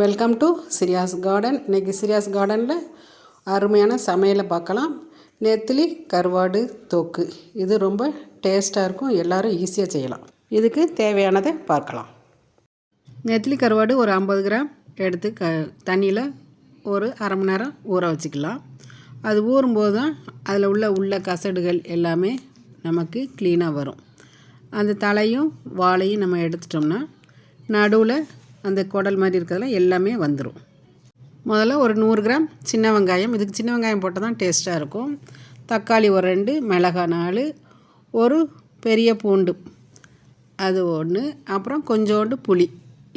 Welcome to சிரியாஸ் garden இன்றைக்கி சிரியாஸ் கார்டனில் அருமையான சமையலை பார்க்கலாம். நெத்திலி கருவாடு தொக்கு. இது ரொம்ப டேஸ்ட்டாக இருக்கும். எல்லோரும் ஈஸியாக செய்யலாம். இதுக்கு தேவையானதை பார்க்கலாம். நெத்திலி கருவாடு ஒரு ஐம்பது கிராம். எடுத்து க தண்ணியில் ஒரு அரை மணி நேரம் ஊற வச்சுக்கலாம். அது ஊறும்போது தான் அதில் உள்ள உள்ள கசடுகள் எல்லாமே நமக்கு க்ளீனாக வரும். அந்த தலையும் வாழையும் நம்ம எடுத்துட்டோம்னா நடுவில் அந்த குடல் மாதிரி இருக்கிறதுல எல்லாமே வந்துடும் முதல்ல ஒரு நூறு கிராம் சின்ன வெங்காயம் இதுக்கு சின்ன வெங்காயம் போட்டால் தான் டேஸ்ட்டாக இருக்கும். தக்காளி ஒரு ரெண்டு மிளகா நாலு ஒரு பெரிய பூண்டு அது ஒன்று அப்புறம் கொஞ்சோண்டு புளி.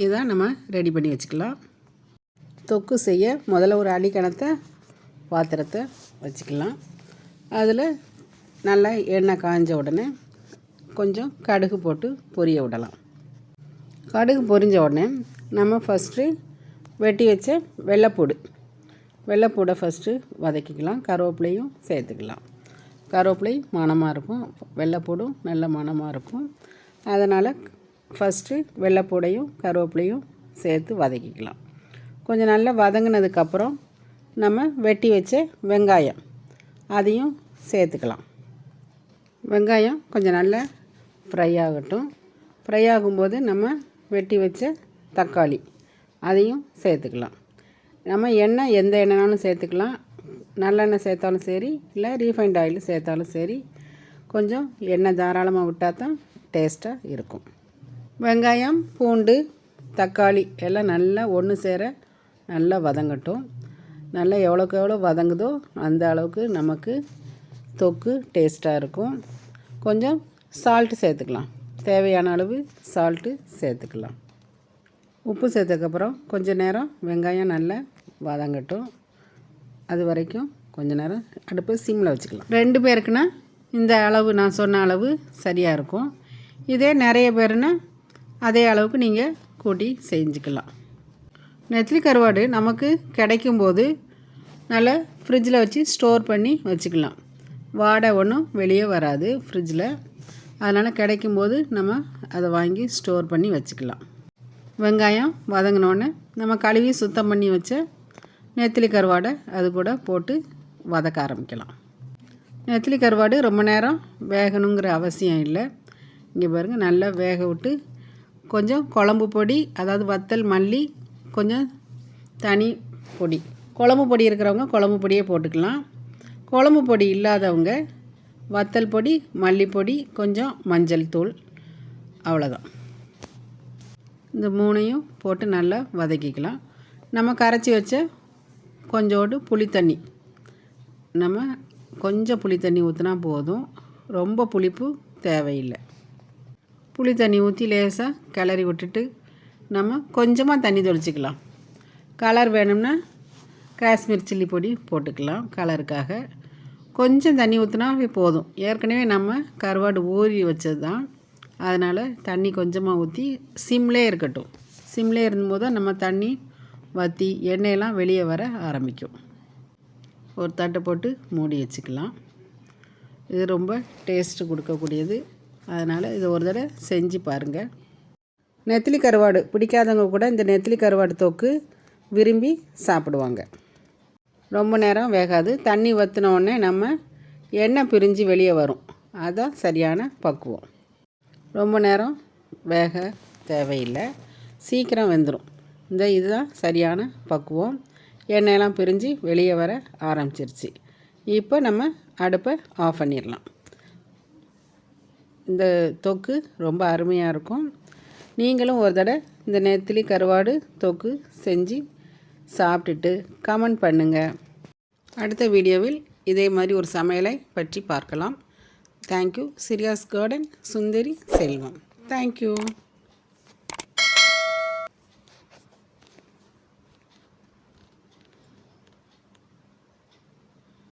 இதான் நம்ம ரெடி பண்ணி வச்சுக்கலாம். தொக்கு செய்ய முதல்ல ஒரு அடிக்கணத்தை பாத்திரத்தை வச்சுக்கலாம். அதில் நல்லா எண்ணெய் காஞ்ச உடனே கொஞ்சம் கடுகு போட்டு பொரிய விடலாம். கடுகு பொரிஞ்ச உடனே நம்ம ஃபஸ்ட்டு வெட்டி வச்ச வெள்ளைப்பூடு. வெள்ளைப்பூடை ஃபஸ்ட்டு வதக்கிக்கலாம். கருவேப்பிலையும் சேர்த்துக்கலாம். கருவேப்பிலை மணமாக இருக்கும். வெள்ளைப்பூடும் நல்ல மணமாக இருக்கும். அதனால் ஃபஸ்ட்டு வெள்ளைப்பூடையும் கருவேப்பிலையும் சேர்த்து வதக்கிக்கலாம். கொஞ்சம் நல்லா வதங்கினதுக்கப்புறம் நம்ம வெட்டி வச்ச வெங்காயம் அதையும் சேர்த்துக்கலாம். வெங்காயம் கொஞ்சம் நல்லா ஃப்ரை ஆகட்டும். ஃப்ரை ஆகும்போது நம்ம வெட்டி வச்ச தக்காளி. அதையும் சேர்த்துக்கலாம். நம்ம எண்ணெய் எந்த எண்ணெய்னாலும் சேர்த்துக்கலாம். நல்லெண்ணெய் சேர்த்தாலும் சரி இல்லை ரீஃபைண்ட் ஆயில் சேர்த்தாலும் சரி கொஞ்சம் எண்ணெய் தாராளமாக விட்டால் தான் டேஸ்ட்டாக இருக்கும். வெங்காயம் பூண்டு தக்காளி எல்லாம் நல்லா ஒன்று சேர நல்லா வதங்கட்டும். நல்லா எவ்வளோக்கு எவ்வளோ வதங்குதோ அந்த அளவுக்கு நமக்கு தொக்கு டேஸ்ட்டாக இருக்கும். கொஞ்சம் சால்ட்டு சேர்த்துக்கலாம். தேவையான அளவு சால்ட்டு சேர்த்துக்கலாம். உப்பு சேர்த்ததுக்கப்புறம் கொஞ்சம் நேரம் வெங்காயம் நல்லா வதங்கட்டும் அது வரைக்கும் கொஞ்ச நேரம் அடுப்பு சிம்மில் வச்சுக்கலாம். ரெண்டு பேருக்குன்னா இந்த அளவு நான் சொன்ன அளவு சரியாக இருக்கும். இதே நிறைய பேருன்னா அதே அளவுக்கு நீங்கள் கூட்டி செஞ்சுக்கலாம். நெத்திலி கருவாடு நமக்கு கிடைக்கும்போது நல்லா ஃப்ரிட்ஜில் வச்சு ஸ்டோர் பண்ணி வச்சுக்கலாம். வாடை ஒன்றும் வெளியே வராது ஃப்ரிட்ஜில் அதனால் கிடைக்கும்போது நம்ம அதை வாங்கி ஸ்டோர் பண்ணி வச்சுக்கலாம். வெங்காயம் வதங்கினோடனே நம்ம கழுவி சுத்தம் பண்ணி வச்ச நெத்திலி கருவாடை அது கூட போட்டு வதக்க ஆரம்பிக்கலாம். நெத்திலி கருவாடு ரொம்ப நேரம் வேகணுங்கிற அவசியம் இல்லை. இங்கே பாருங்கள் நல்லா வேக விட்டு கொஞ்சம் குழம்பு பொடி அதாவது வத்தல் மல்லி கொஞ்சம் தனி பொடி. குழம்பு பொடி இருக்கிறவங்க குழம்பு பொடியே போட்டுக்கலாம். குழம்பு பொடி இல்லாதவங்க வத்தல் பொடி மல்லிப்பொடி கொஞ்சம் மஞ்சள் தூள் அவ்வளோதான் இந்த மூணையும் போட்டு நல்லா வதக்கிக்கலாம். நம்ம கரைச்சி வச்ச கொஞ்சோண்டு புளி தண்ணி நம்ம கொஞ்சம் புளி தண்ணி ஊற்றினா போதும். ரொம்ப புளிப்பு தேவையில்லை. புளி தண்ணி ஊற்றி லேசாக கிளறி விட்டுட்டு நம்ம கொஞ்சமாக தண்ணி தொளிச்சிக்கலாம். கலர் வேணும்னா காஷ்மீர் சில்லி பொடி போட்டுக்கலாம் கலருக்காக. கொஞ்சம் தண்ணி ஊற்றினாவே போதும். ஏற்கனவே நம்ம கருவாடு ஊறி வச்சது தான் அதனால் தண்ணி கொஞ்சமாக ஊற்றி சிம்லே இருக்கட்டும். சிம்லே இருந்தபோது தான் நம்ம தண்ணி வற்றி எண்ணெயெல்லாம் வெளியே வர ஆரம்பிக்கும். ஒரு தட்டை போட்டு மூடி வச்சுக்கலாம். இது ரொம்ப டேஸ்ட்டு கொடுக்கக்கூடியது. அதனால் இதை ஒரு தடவை செஞ்சு பாருங்கள் நெத்திலி கருவாடு பிடிக்காதவங்க கூட இந்த நெத்திலி கருவாடு தொக்கு விரும்பி சாப்பிடுவாங்க. ரொம்ப நேரம் வேகாது. தண்ணி வற்றின நம்ம எண்ணெய் பிரிஞ்சு வெளியே வரும். அதுதான் சரியான பக்குவம். ரொம்ப நேரம் வேக தேவையில்லை. சீக்கிரம் வெந்துடும் இந்த இதுதான் சரியான பக்குவம். எண்ணெயெல்லாம் பிரிஞ்சு வெளியே வர ஆரம்பிச்சிருச்சு. இப்போ நம்ம அடுப்பை ஆஃப் பண்ணிடலாம். இந்த தொக்கு ரொம்ப அருமையாக இருக்கும். நீங்களும் ஒரு தடவை இந்த நெத்திலி கருவாடு தொக்கு செஞ்சு சாப்பிட்டுட்டு கமெண்ட் பண்ணுங்கள் அடுத்த வீடியோவில் இதே மாதிரி ஒரு சமையலை பற்றி பார்க்கலாம். Thank you. സിരിയാസ് garden Sundari Selvam. Thank